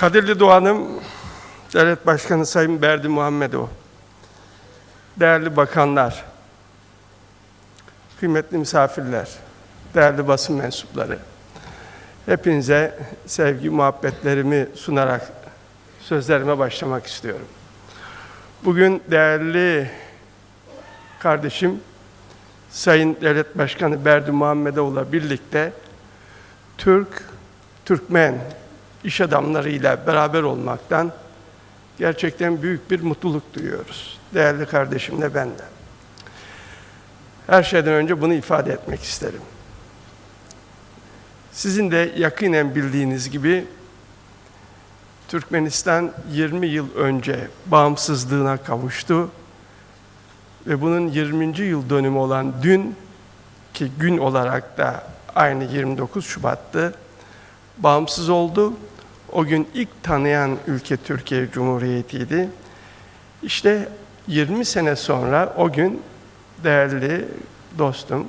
Kadirli Doğan'ım, Devlet Başkanı Sayın Berdi Muhammedov, değerli bakanlar, kıymetli misafirler, değerli basın mensupları, hepinize sevgi muhabbetlerimi sunarak sözlerime başlamak istiyorum. Bugün değerli kardeşim Sayın Devlet Başkanı Berdi Muhammedov'la birlikte Türk, Türkmen iş adamlarıyla beraber olmaktan gerçekten büyük bir mutluluk duyuyoruz. Değerli kardeşimle ben de. Her şeyden önce bunu ifade etmek isterim. Sizin de yakinen bildiğiniz gibi Türkmenistan 20 yıl önce bağımsızlığına kavuştu ve bunun 20. yıl dönümü olan dün ki gün olarak da aynı 29 Şubat'tı bağımsız oldu. O gün ilk tanıyan ülke Türkiye Cumhuriyeti'ydi. İşte 20 sene sonra o gün değerli dostum,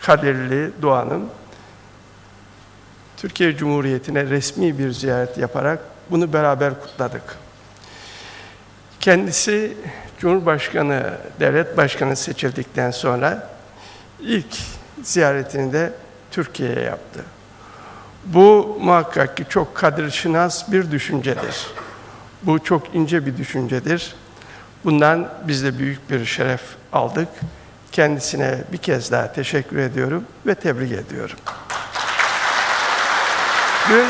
kaderli Doğan'ım Türkiye Cumhuriyeti'ne resmi bir ziyaret yaparak bunu beraber kutladık. Kendisi Cumhurbaşkanı, devlet başkanı seçildikten sonra ilk ziyaretini de Türkiye'ye yaptı. Bu muhakkak ki çok kadirşinas bir düşüncedir. Bu çok ince bir düşüncedir. Bundan biz de büyük bir şeref aldık. Kendisine bir kez daha teşekkür ediyorum ve tebrik ediyorum. Dün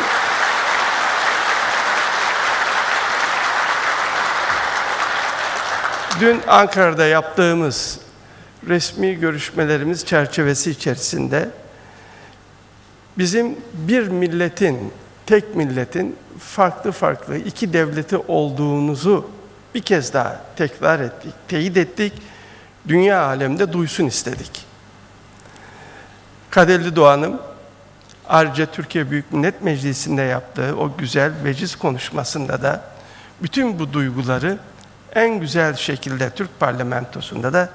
Dün Ankara'da yaptığımız resmi görüşmelerimiz çerçevesi içerisinde bizim bir milletin, tek milletin farklı farklı iki devleti olduğunuzu bir kez daha tekrar ettik, teyit ettik. Dünya alemde duysun istedik. Kaderli Doğan'ım ayrıca Türkiye Büyük Millet Meclisi'nde yaptığı o güzel veciz konuşmasında da bütün bu duyguları en güzel şekilde Türk parlamentosunda da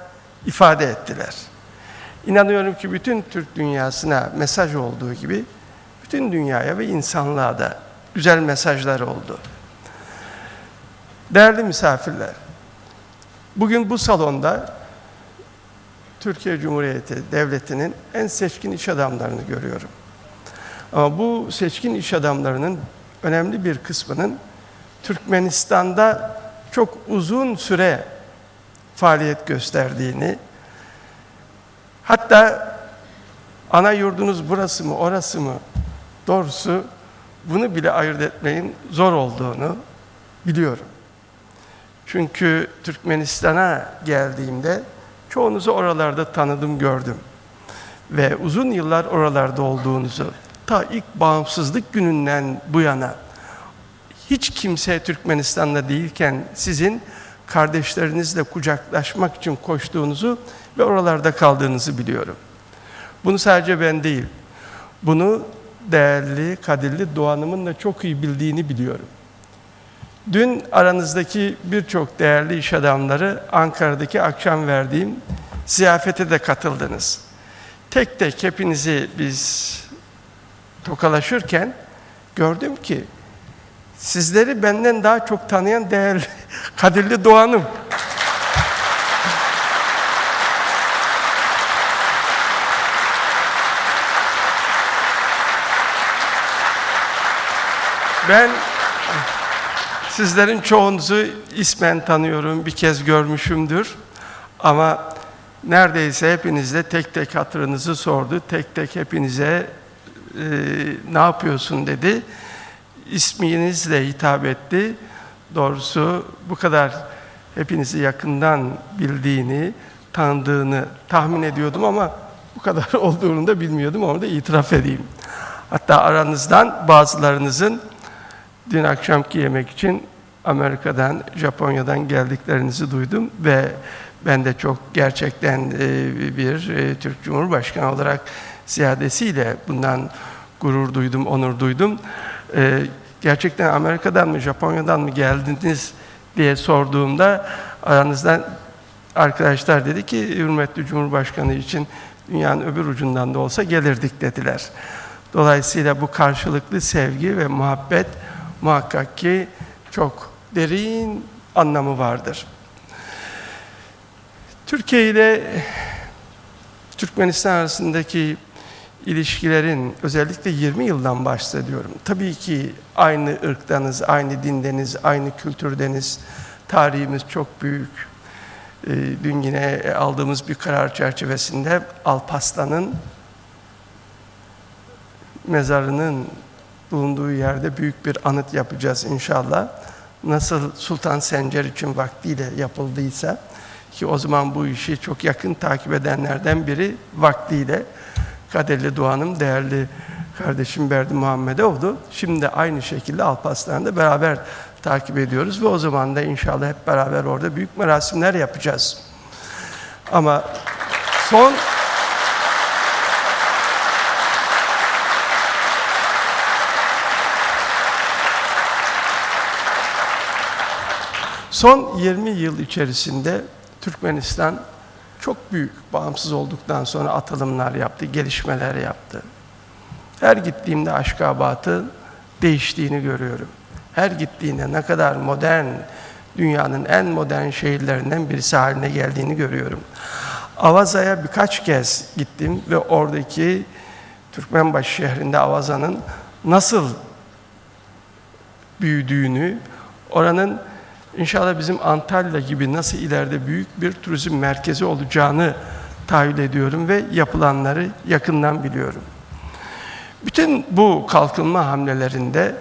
ifade ettiler. İnanıyorum ki bütün Türk dünyasına mesaj olduğu gibi bütün dünyaya ve insanlığa da güzel mesajlar oldu. Değerli misafirler, bugün bu salonda Türkiye Cumhuriyeti Devleti'nin en seçkin iş adamlarını görüyorum. Ama bu seçkin iş adamlarının önemli bir kısmının Türkmenistan'da çok uzun süre faaliyet gösterdiğini, hatta ana yurdunuz burası mı, orası mı doğrusu bunu bile ayırt etmeyin zor olduğunu biliyorum. Çünkü Türkmenistan'a geldiğimde çoğunuzu oralarda tanıdım, gördüm. Ve uzun yıllar oralarda olduğunuzu, ta ilk bağımsızlık gününden bu yana hiç kimse Türkmenistan'da değilken sizin kardeşlerinizle kucaklaşmak için koştuğunuzu ve oralarda kaldığınızı biliyorum. Bunu sadece ben değil, bunu değerli, kadirli Doğan'ımın da çok iyi bildiğini biliyorum. Dün aranızdaki birçok değerli iş adamları Ankara'daki akşam verdiğim ziyafete de katıldınız. Tek tek hepinizi biz tokalaşırken gördüm ki sizleri benden daha çok tanıyan değerli kadirli Doğan'ım. Ben sizlerin çoğunuzu ismen tanıyorum, bir kez görmüşümdür. Ama neredeyse hepinizle tek tek hatırınızı sordu. Tek tek hepinize e, ne yapıyorsun dedi. İsminizle hitap etti. Doğrusu bu kadar hepinizi yakından bildiğini, tanıdığını tahmin ediyordum ama bu kadar olduğunu da bilmiyordum. Onu da itiraf edeyim. Hatta aranızdan bazılarınızın dün akşamki yemek için Amerika'dan, Japonya'dan geldiklerinizi duydum ve ben de çok gerçekten e, bir e, Türk Cumhurbaşkanı olarak ziyadesiyle bundan gurur duydum, onur duydum. Ee, gerçekten Amerika'dan mı, Japonya'dan mı geldiniz diye sorduğumda aranızdan arkadaşlar dedi ki hürmetli Cumhurbaşkanı için dünyanın öbür ucundan da olsa gelirdik dediler. Dolayısıyla bu karşılıklı sevgi ve muhabbet muhakkak ki çok derin anlamı vardır. Türkiye ile Türkmenistan arasındaki ilişkilerin özellikle 20 yıldan bahsediyorum. Tabii ki aynı ırktanız, aynı dindeniz, aynı kültürdeniz. Tarihimiz çok büyük. Ee, Dün yine aldığımız bir karar çerçevesinde Alpaslan'ın mezarının bulunduğu yerde büyük bir anıt yapacağız inşallah. Nasıl Sultan Sencer için vaktiyle yapıldıysa ki o zaman bu işi çok yakın takip edenlerden biri vaktiyle Kaderli Doğan'ım, değerli kardeşim Berdi Muhammedov'du. Şimdi aynı şekilde Alparslan'da beraber takip ediyoruz ve o zaman da inşallah hep beraber orada büyük merasimler yapacağız. Ama son Son 20 yıl içerisinde Türkmenistan çok büyük bağımsız olduktan sonra atılımlar yaptı, gelişmeler yaptı. Her gittiğimde Aşkabat'ın değiştiğini görüyorum. Her gittiğinde ne kadar modern, dünyanın en modern şehirlerinden birisi haline geldiğini görüyorum. Avaza'ya birkaç kez gittim ve oradaki Türkmenbaşı şehrinde Avaza'nın nasıl büyüdüğünü, oranın İnşallah bizim Antalya gibi nasıl ileride büyük bir turizm merkezi olacağını tahayyül ediyorum ve yapılanları yakından biliyorum. Bütün bu kalkınma hamlelerinde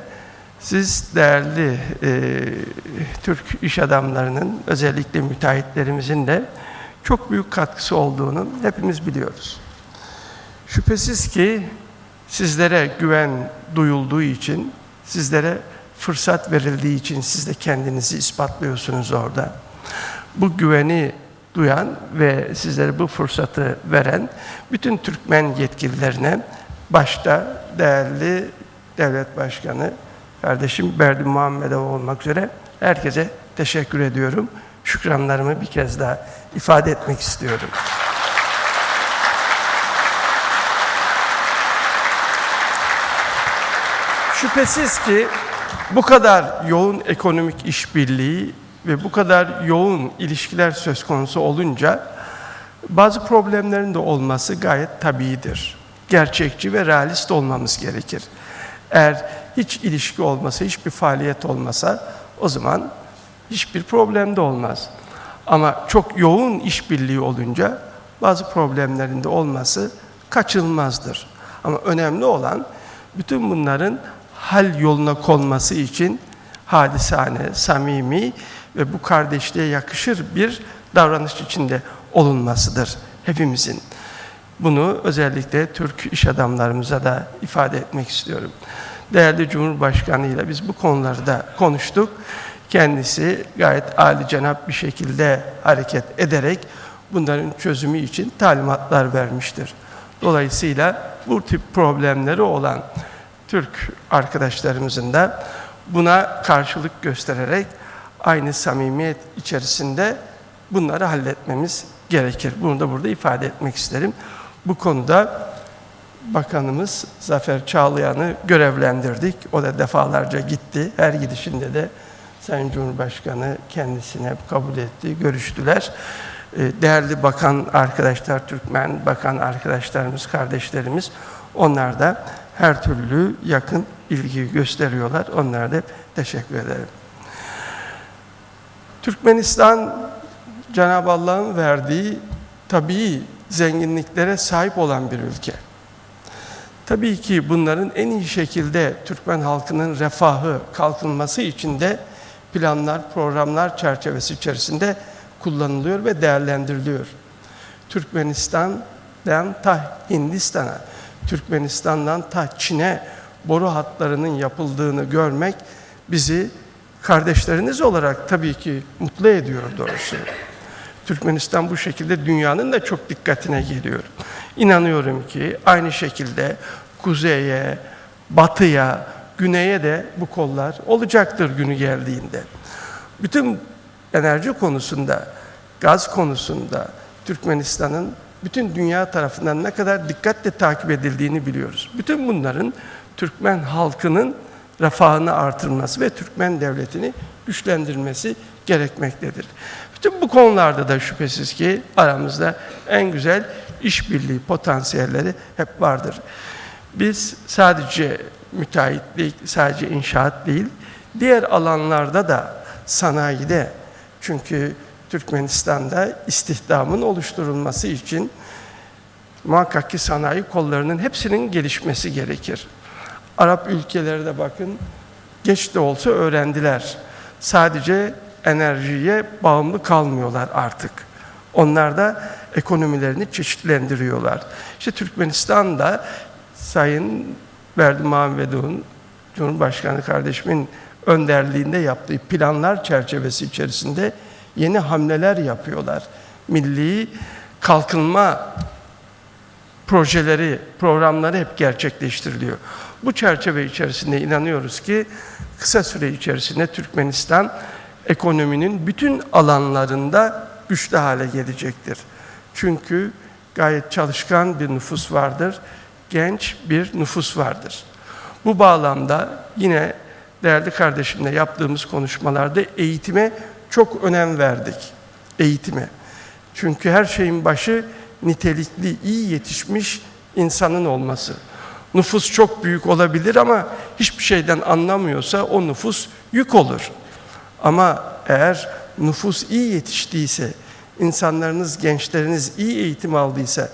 siz değerli e, Türk iş adamlarının özellikle müteahhitlerimizin de çok büyük katkısı olduğunu hepimiz biliyoruz. Şüphesiz ki sizlere güven duyulduğu için, sizlere fırsat verildiği için siz de kendinizi ispatlıyorsunuz orada. Bu güveni duyan ve sizlere bu fırsatı veren bütün Türkmen yetkililerine başta değerli devlet başkanı kardeşim Berdi Muhammedov olmak üzere herkese teşekkür ediyorum. Şükranlarımı bir kez daha ifade etmek istiyorum. Şüphesiz ki bu kadar yoğun ekonomik işbirliği ve bu kadar yoğun ilişkiler söz konusu olunca bazı problemlerin de olması gayet tabiidir. Gerçekçi ve realist olmamız gerekir. Eğer hiç ilişki olmasa, hiçbir faaliyet olmasa o zaman hiçbir problem de olmaz. Ama çok yoğun işbirliği olunca bazı problemlerin de olması kaçınılmazdır. Ama önemli olan bütün bunların hal yoluna konması için hadisane, samimi ve bu kardeşliğe yakışır bir davranış içinde olunmasıdır hepimizin. Bunu özellikle Türk iş adamlarımıza da ifade etmek istiyorum. Değerli Cumhurbaşkanı ile biz bu konuları da konuştuk. Kendisi gayet âli cenap bir şekilde hareket ederek bunların çözümü için talimatlar vermiştir. Dolayısıyla bu tip problemleri olan Türk arkadaşlarımızın da buna karşılık göstererek aynı samimiyet içerisinde bunları halletmemiz gerekir. Bunu da burada ifade etmek isterim. Bu konuda Bakanımız Zafer Çağlayan'ı görevlendirdik. O da defalarca gitti. Her gidişinde de Sayın Cumhurbaşkanı kendisine kabul etti, görüştüler. Ee, Değerli bakan arkadaşlar, Türkmen bakan arkadaşlarımız, kardeşlerimiz, onlar da her türlü yakın ilgi gösteriyorlar. Onlara da teşekkür ederim. Türkmenistan, Cenab-ı Allah'ın verdiği tabii zenginliklere sahip olan bir ülke. Tabii ki bunların en iyi şekilde Türkmen halkının refahı, kalkınması için de planlar, programlar çerçevesi içerisinde kullanılıyor ve değerlendiriliyor. Türkmenistan'dan ta Hindistan'a, Türkmenistan'dan ta Çin'e boru hatlarının yapıldığını görmek bizi kardeşleriniz olarak tabii ki mutlu ediyor doğrusu. Türkmenistan bu şekilde dünyanın da çok dikkatine geliyor. İnanıyorum ki aynı şekilde kuzeye, batıya, güneye de bu kollar olacaktır günü geldiğinde. Bütün enerji konusunda, gaz konusunda Türkmenistan'ın bütün dünya tarafından ne kadar dikkatle takip edildiğini biliyoruz. Bütün bunların Türkmen halkının refahını artırması ve Türkmen devletini güçlendirmesi gerekmektedir. Bütün bu konularda da şüphesiz ki aramızda en güzel işbirliği potansiyelleri hep vardır. Biz sadece müteahhitlik, sadece inşaat değil, diğer alanlarda da sanayide çünkü Türkmenistan'da istihdamın oluşturulması için muhakkak ki sanayi kollarının hepsinin gelişmesi gerekir. Arap ülkeleri de bakın geç de olsa öğrendiler. Sadece enerjiye bağımlı kalmıyorlar artık. Onlar da ekonomilerini çeşitlendiriyorlar. İşte Türkmenistan da Sayın Verdi Muhammedov'un Cumhurbaşkanı kardeşimin önderliğinde yaptığı planlar çerçevesi içerisinde yeni hamleler yapıyorlar. Milli kalkınma projeleri, programları hep gerçekleştiriliyor. Bu çerçeve içerisinde inanıyoruz ki kısa süre içerisinde Türkmenistan ekonominin bütün alanlarında güçlü hale gelecektir. Çünkü gayet çalışkan bir nüfus vardır, genç bir nüfus vardır. Bu bağlamda yine değerli kardeşimle yaptığımız konuşmalarda eğitime çok önem verdik. Eğitime. Çünkü her şeyin başı nitelikli, iyi yetişmiş insanın olması. Nüfus çok büyük olabilir ama hiçbir şeyden anlamıyorsa o nüfus yük olur. Ama eğer nüfus iyi yetiştiyse, insanlarınız, gençleriniz iyi eğitim aldıysa,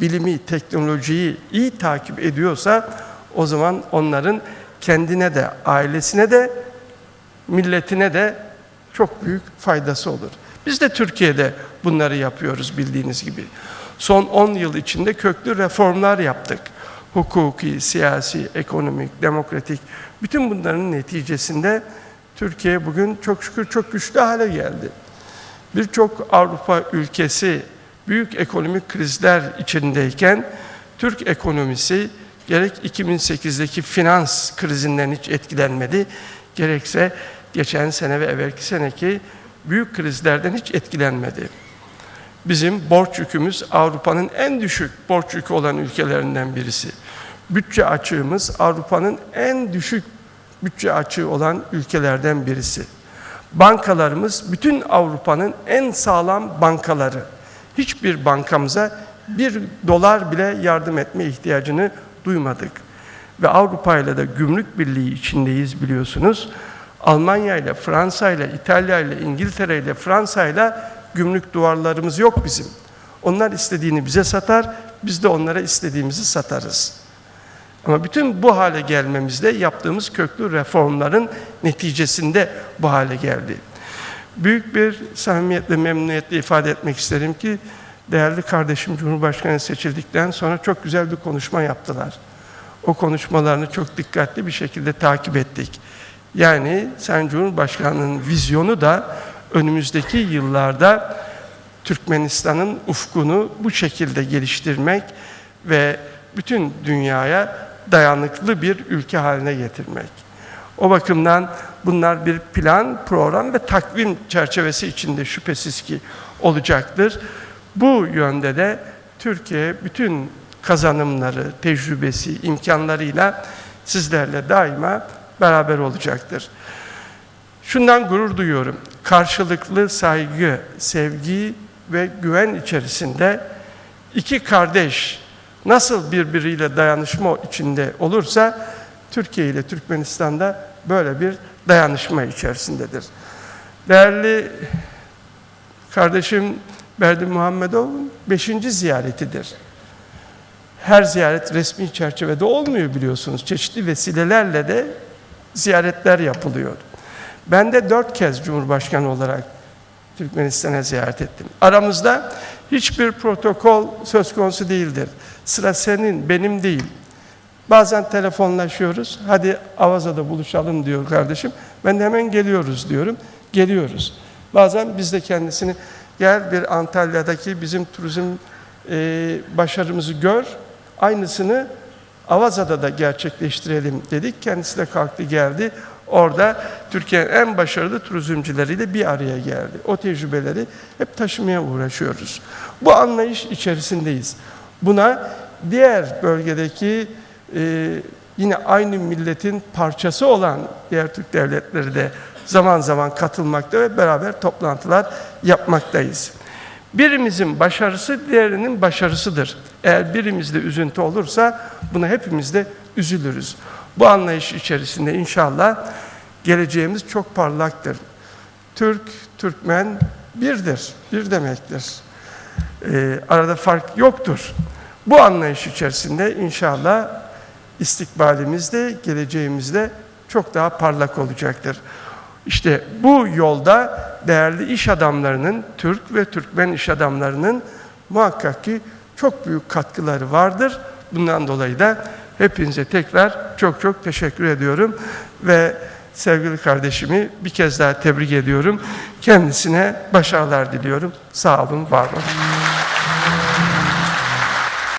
bilimi, teknolojiyi iyi takip ediyorsa o zaman onların kendine de, ailesine de, milletine de çok büyük faydası olur. Biz de Türkiye'de bunları yapıyoruz bildiğiniz gibi. Son 10 yıl içinde köklü reformlar yaptık. Hukuki, siyasi, ekonomik, demokratik bütün bunların neticesinde Türkiye bugün çok şükür çok güçlü hale geldi. Birçok Avrupa ülkesi büyük ekonomik krizler içindeyken Türk ekonomisi gerek 2008'deki finans krizinden hiç etkilenmedi, gerekse geçen sene ve evvelki seneki büyük krizlerden hiç etkilenmedi. Bizim borç yükümüz Avrupa'nın en düşük borç yükü olan ülkelerinden birisi. Bütçe açığımız Avrupa'nın en düşük bütçe açığı olan ülkelerden birisi. Bankalarımız bütün Avrupa'nın en sağlam bankaları. Hiçbir bankamıza bir dolar bile yardım etme ihtiyacını duymadık. Ve Avrupa ile de gümrük birliği içindeyiz biliyorsunuz. Almanya ile, Fransa ile, İtalya ile, İngiltere ile, Fransa ile gümrük duvarlarımız yok bizim. Onlar istediğini bize satar, biz de onlara istediğimizi satarız. Ama bütün bu hale gelmemizde yaptığımız köklü reformların neticesinde bu hale geldi. Büyük bir samimiyetle, memnuniyetle ifade etmek isterim ki değerli kardeşim Cumhurbaşkanı seçildikten sonra çok güzel bir konuşma yaptılar. O konuşmalarını çok dikkatli bir şekilde takip ettik. Yani Sayın Cumhurbaşkanı'nın vizyonu da önümüzdeki yıllarda Türkmenistan'ın ufkunu bu şekilde geliştirmek ve bütün dünyaya dayanıklı bir ülke haline getirmek. O bakımdan bunlar bir plan, program ve takvim çerçevesi içinde şüphesiz ki olacaktır. Bu yönde de Türkiye bütün kazanımları, tecrübesi, imkanlarıyla sizlerle daima beraber olacaktır. Şundan gurur duyuyorum. Karşılıklı saygı, sevgi ve güven içerisinde iki kardeş nasıl birbiriyle dayanışma içinde olursa Türkiye ile Türkmenistan'da böyle bir dayanışma içerisindedir. Değerli kardeşim Berdi Muhammedov'un beşinci ziyaretidir. Her ziyaret resmi çerçevede olmuyor biliyorsunuz. Çeşitli vesilelerle de ziyaretler yapılıyor. Ben de dört kez Cumhurbaşkanı olarak Türkmenistan'a ziyaret ettim. Aramızda hiçbir protokol söz konusu değildir. Sıra senin, benim değil. Bazen telefonlaşıyoruz. Hadi Avaza'da buluşalım diyor kardeşim. Ben de hemen geliyoruz diyorum. Geliyoruz. Bazen biz de kendisini gel bir Antalya'daki bizim turizm e, başarımızı gör. Aynısını Avaza'da da gerçekleştirelim dedik. Kendisi de kalktı geldi. Orada Türkiye'nin en başarılı turizmcileriyle bir araya geldi. O tecrübeleri hep taşımaya uğraşıyoruz. Bu anlayış içerisindeyiz. Buna diğer bölgedeki e, yine aynı milletin parçası olan diğer Türk devletleri de zaman zaman katılmakta ve beraber toplantılar yapmaktayız. Birimizin başarısı diğerinin başarısıdır. Eğer birimizde üzüntü olursa buna hepimiz de üzülürüz. Bu anlayış içerisinde inşallah geleceğimiz çok parlaktır. Türk, Türkmen birdir, bir demektir. Ee, arada fark yoktur. Bu anlayış içerisinde inşallah istikbalimizde, geleceğimizde çok daha parlak olacaktır. İşte bu yolda değerli iş adamlarının, Türk ve Türkmen iş adamlarının muhakkak ki çok büyük katkıları vardır. Bundan dolayı da hepinize tekrar çok çok teşekkür ediyorum ve sevgili kardeşimi bir kez daha tebrik ediyorum. Kendisine başarılar diliyorum. Sağ olun, var olun.